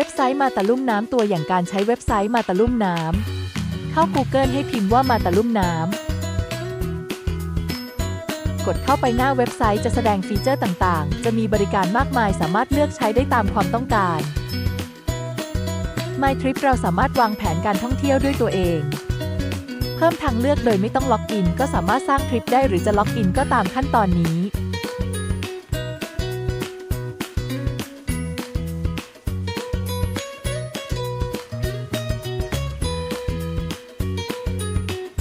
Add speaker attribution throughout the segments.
Speaker 1: เว็บไซต์มาตะลุ่มน้ำตัวอย่างการใช้เว็บไซต์มาตะลุ่มน้ำ เข้า Google ให้พิมพ์ว่ามาตะลุ่มน้ำ กดเข้าไปหน้าเว็บไซต์จะแสดงฟีเจอร์ต่างๆ จะมีบริการมากมายสามารถเลือกใช้ได้ตามความต้องการ My Trip เราสามารถวางแผนการท่องเที่ยวด้วยตัวเอง เพิ่มทางเลือกโดยไม่ต้องล็อกอิน ก็สามารถสร้างทริปได้หรือจะล็อกอินก็ตามขั้นตอนนี้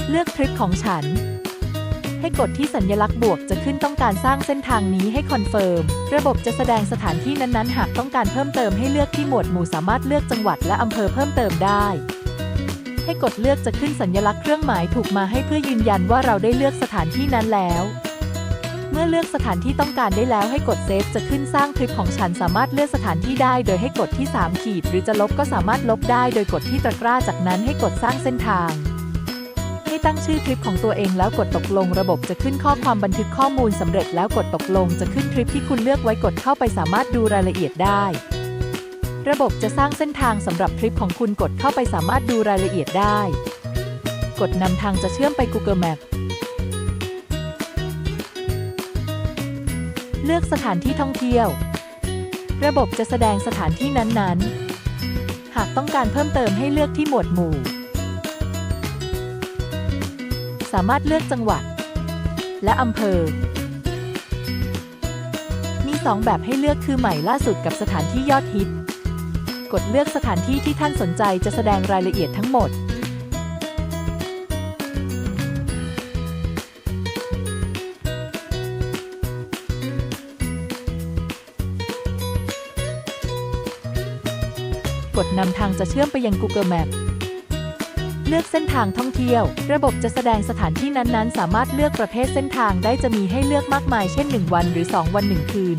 Speaker 1: เลือกทริปของฉัน ให้กดที่สัญลักษณ์บวกจะขึ้นต้องการสร้างเส้นทางนี้ให้คอนเฟิร์ม ระบบจะแสดงสถานที่นั้นๆ หากต้องการเพิ่มเติมให้เลือกที่หมวดหมู่สามารถเลือกจังหวัดและอำเภอเพิ่มเติมได้ ให้กดเลือกจะขึ้นสัญลักษณ์เครื่องหมายถูกมาให้เพื่อยืนยันว่าเราได้เลือกสถานที่นั้นแล้วเมื่อเลือกสถานที่ต้องการได้แล้วให้กดเซฟจะขึ้นสร้างทริปของฉันสามารถเลือกสถานที่ได้ โดยให้กดที่ 3 ขีด หรือจะลบก็สามารถลบได้โดยกดที่ตะกร้าจากนั้นให้กดสร้างเส้นทาง ตั้งชื่อทริปของตัวเองแล้วกดตกลงระบบจะขึ้นข้อความบันทึกข้อมูลสำเร็จแล้วกดตกลงจะขึ้นทริปที่คุณเลือกไว้กดเข้าไปสามารถดูรายละเอียดได้ ระบบจะสร้างเส้นทางสำหรับทริปของคุณกดเข้าไปสามารถดูรายละเอียดได้ กดนำทางจะเชื่อมไป Google Map เลือกสถานที่ท่องเที่ยว ระบบจะแสดงสถานที่นั้นๆ หากต้องการเพิ่มเติมให้เลือกที่หมวดหมู่ามารถเลือกจังหวัด และอำเภอ มี 2 แบบให้เลือกคือใหม่ล่าสุดกับสถานที่ยอดฮิต กดเลือกสถานที่ที่ท่านสนใจจะแสดงรายละเอียดทั้งหมดกดนำทางจะเชื่อมไปยัง Google Map เลือกเส้นทางท่องเที่ยว ระบบจะแสดงสถานที่นั้นๆ สามารถเลือกประเภทเส้นทางได้จะมีให้เลือกมากมายเช่น 1 วันหรือ 2 วัน 1 คืน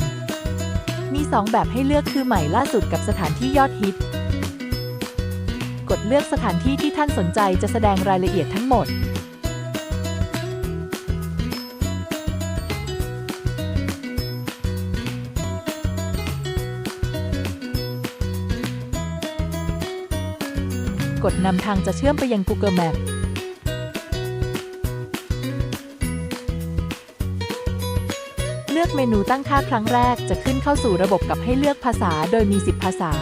Speaker 1: มี 2 แบบให้เลือกคือใหม่ล่าสุดกับสถานที่ยอดฮิต กดเลือกสถานที่ที่ท่านสนใจจะแสดงรายละเอียดทั้งหมด กดนำทางจะเชื่อมไปยัง Google Map เลือกเมนูตั้งค่าครั้งแรกจะขึ้นเข้าสู่ระบบกับให้เลือกภาษาโดยมี 10 ภาษา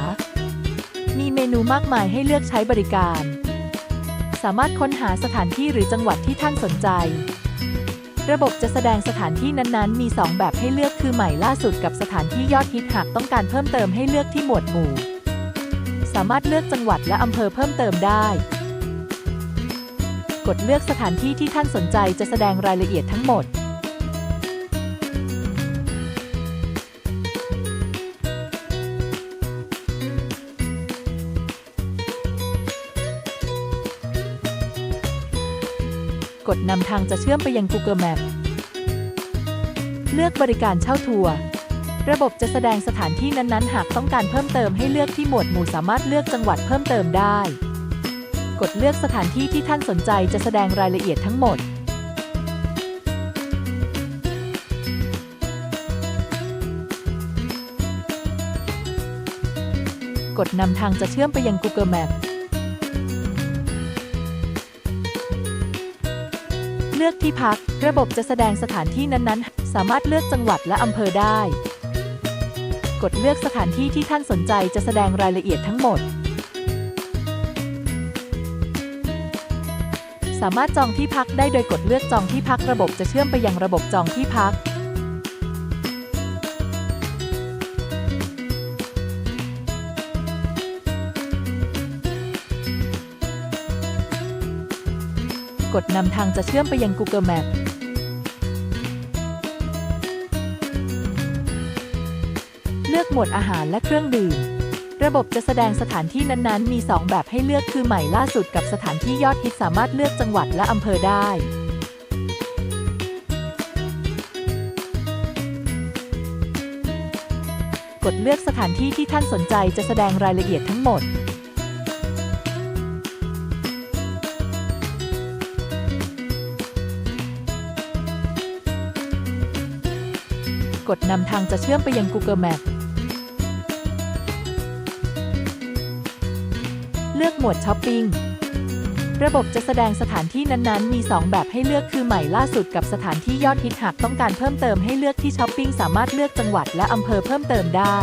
Speaker 1: มีเมนูมากมายให้เลือกใช้บริการ สามารถค้นหาสถานที่หรือจังหวัดที่ท่านสนใจ ระบบจะแสดงสถานที่นั้นๆ มี 2 แบบให้เลือกคือใหม่ล่าสุดกับสถานที่ยอดฮิตหากต้องการเพิ่มเติมให้เลือกที่หมวดหมู่ สามารถเลือกจังหวัดและอำเภอเพิ่มเติมได้ กดเลือกสถานที่ที่ท่านสนใจจะแสดงรายละเอียดทั้งหมด กดนำทางจะเชื่อมไปยัง Google Map เลือกบริการเช่าทัวร์ ระบบจะแสดงสถานที่นั้นๆ หากต้องการเพิ่มเติมให้เลือกที่หมวดหมู่สามารถเลือกจังหวัดเพิ่มเติมได้ กดเลือกสถานที่ที่ท่านสนใจจะแสดงรายละเอียดทั้งหมด กดนำทางจะเชื่อมไปยัง Google Map เลือกที่พัก ระบบจะแสดงสถานที่นั้นๆ สามารถเลือกจังหวัดและอำเภอได้ กดเลือกสถานที่ที่ท่านสนใจจะแสดงรายละเอียดทั้งหมด สามารถจองที่พักได้โดยกดเลือกจองที่พักระบบจะเชื่อมไปยังระบบจองที่พัก กดนำทางจะเชื่อมไปยัง Google Map หมวดอาหารและเครื่องดื่ม ระบบจะแสดงสถานที่นั้นๆ มี 2 แบบให้เลือกคือใหม่ล่าสุดกับสถานที่ยอดฮิตสามารถเลือกจังหวัดและอำเภอได้กดเลือกสถานที่ที่ท่านสนใจจะแสดงรายละเอียดทั้งหมด กดนำทางจะเชื่อมไปยัง Google Map เลือกหมวดช้อปปิ้ง ระบบจะแสดงสถานที่นั้นๆ มี 2 แบบให้เลือกคือใหม่ล่าสุดกับสถานที่ยอดฮิตหากต้องการเพิ่มเติมให้เลือกที่ช้อปปิ้งสามารถเลือกจังหวัดและอำเภอเพิ่มเติมได้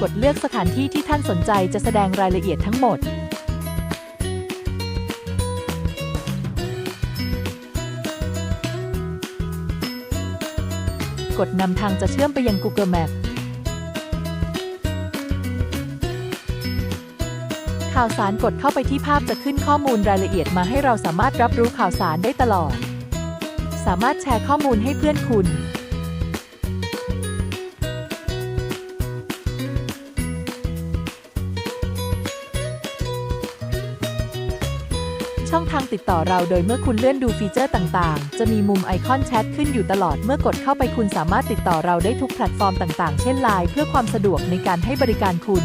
Speaker 1: กดเลือกสถานที่ที่ท่านสนใจจะแสดงรายละเอียดทั้งหมดกดนำทางจะเชื่อมไปยัง Google Map ข่าวสารกดเข้าไปที่ภาพจะขึ้นข้อมูลรายละเอียดมาให้เราสามารถรับรู้ข่าวสารได้ตลอด สามารถแชร์ข้อมูลให้เพื่อนคุณ ช่องทางติดต่อเราโดยเมื่อคุณเลื่อนดูฟีเจอร์ต่างๆ จะมีมุมไอคอนแชทขึ้นอยู่ตลอดเมื่อกดเข้าไปคุณสามารถติดต่อเราได้ทุกแพลตฟอร์มต่างๆ เช่น Line เพื่อความสะดวกในการให้บริการคุณ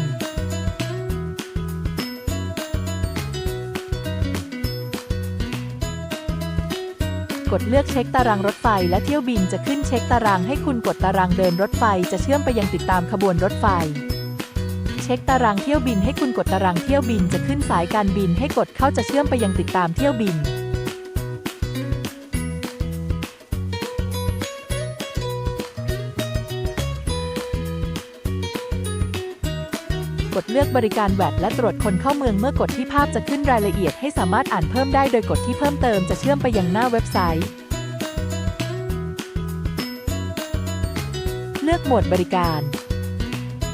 Speaker 1: กดเลือกเช็คตารางรถไฟ และเที่ยวบินจะขึ้นเช็คตารางให้คุณกดตารางเดินรถไฟจะเชื่อมไปยังติดตามขบวนรถไฟ เช็คตารางเที่ยวบินให้คุณกดตารางเที่ยวบินจะขึ้นสายการบินให้กดเข้าจะเชื่อมไปยังติดตามเที่ยวบิน กดเลือกบริการแวดและตรวจคนเข้าเมืองเมื่อกดที่ภาพจะขึ้นรายละเอียดให้สามารถอ่านเพิ่มได้โดยกดที่เพิ่มเติมจะเชื่อมไปยังหน้าเว็บไซต์ เลือกโหมดบริการ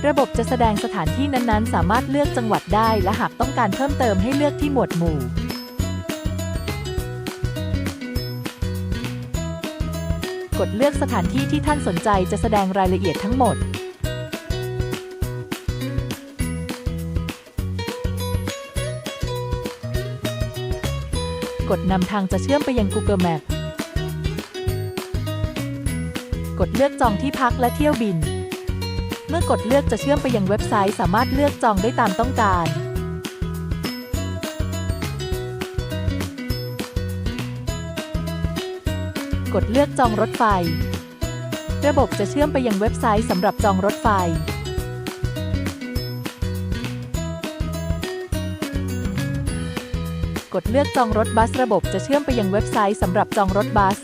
Speaker 1: ระบบจะแสดงสถานที่นั้นๆ สามารถเลือกจังหวัดได้ และหากต้องการเพิ่มเติมให้เลือกที่หมวดหมู่กดเลือกสถานที่ที่ท่านสนใจจะแสดงรายละเอียดทั้งหมด กดนำทางจะเชื่อมไปยัง Google Map กดเลือกจองที่พักและเที่ยวบิน เมื่อกดเลือกจะเชื่อมไปยังเว็บไซต์ สามารถเลือกจองได้ตามต้องการ กดเลือกจองรถไฟ ระบบจะเชื่อมไปยังเว็บไซต์สำหรับจองรถไฟ กดเลือกจองรถบัสระบบจะเชื่อมไปยังเว็บไซต์สำหรับจองรถบัส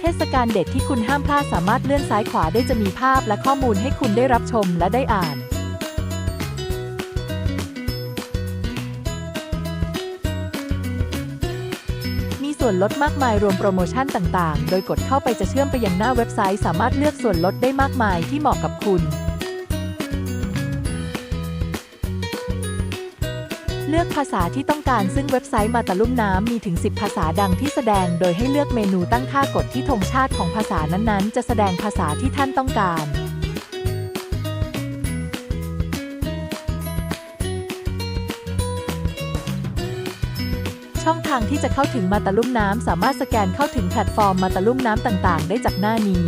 Speaker 1: เทศกาลเด็กที่คุณห้ามพลาดสามารถเลื่อนซ้ายขวาได้จะมีภาพและข้อมูลให้คุณได้รับชมและได้อ่าน ส่วนลดมากมายรวมโปรโมชั่นต่างๆ โดยกดเข้าไปจะเชื่อมไปยังหน้าเว็บไซต์ สามารถเลือกส่วนลดได้มากมายที่เหมาะกับคุณ เลือกภาษาที่ต้องการซึ่งเว็บไซต์มาตาลุ่มน้ำมีถึง 10 ภาษาดังที่แสดง โดยให้เลือกเมนูตั้งค่ากดที่ธงชาติของภาษานั้นๆ จะแสดงภาษาที่ท่านต้องการ ช่องทางที่จะเข้าถึงมาตาลุ่มน้ำสามารถสแกนเข้าถึงแพลตฟอร์มมาตาลุ่มน้ำต่างๆ ได้จากหน้านี้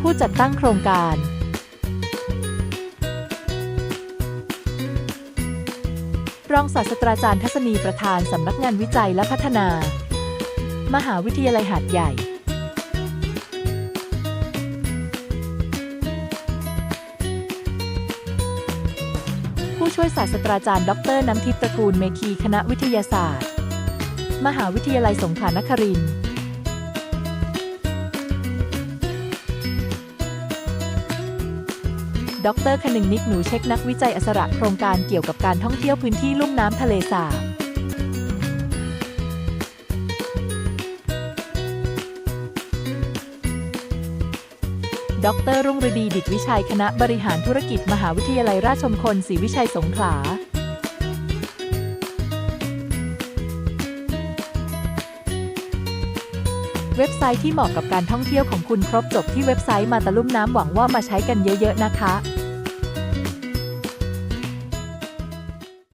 Speaker 1: ผู้จัดตั้งโครงการ รองศาสตราจารย์ทัศนีประธานสำนักงานวิจัยและพัฒนา มหาวิทยาลัยหาดใหญ่ ช่วยศาสตราจารย์ดรน้ำทิพย์ตระกูลเมคีคณะวิทยาศาสตร์ มหาวิทยาลัยสงขลานครินทร์ดรคนึงนิกหนูเช็คนักวิจัยอสระโครงการเกี่ยวกับการท่องเที่ยวพื้นที่ลุ่มน้ำทะเลสาบ ดรรุ่งฤดีดิตวิชัยคณะบริหารธุรกิจมหาวิทยาลัยราชมคลศรีวิชัยสงขลาเว็บไซต์ที่เหมาะกับการท่องเที่ยวของคุณครบจบที่เว็บไซต์มาตะลุ่มน้ำหวังว่ามาใช้กันเยอะ ๆ นะคะ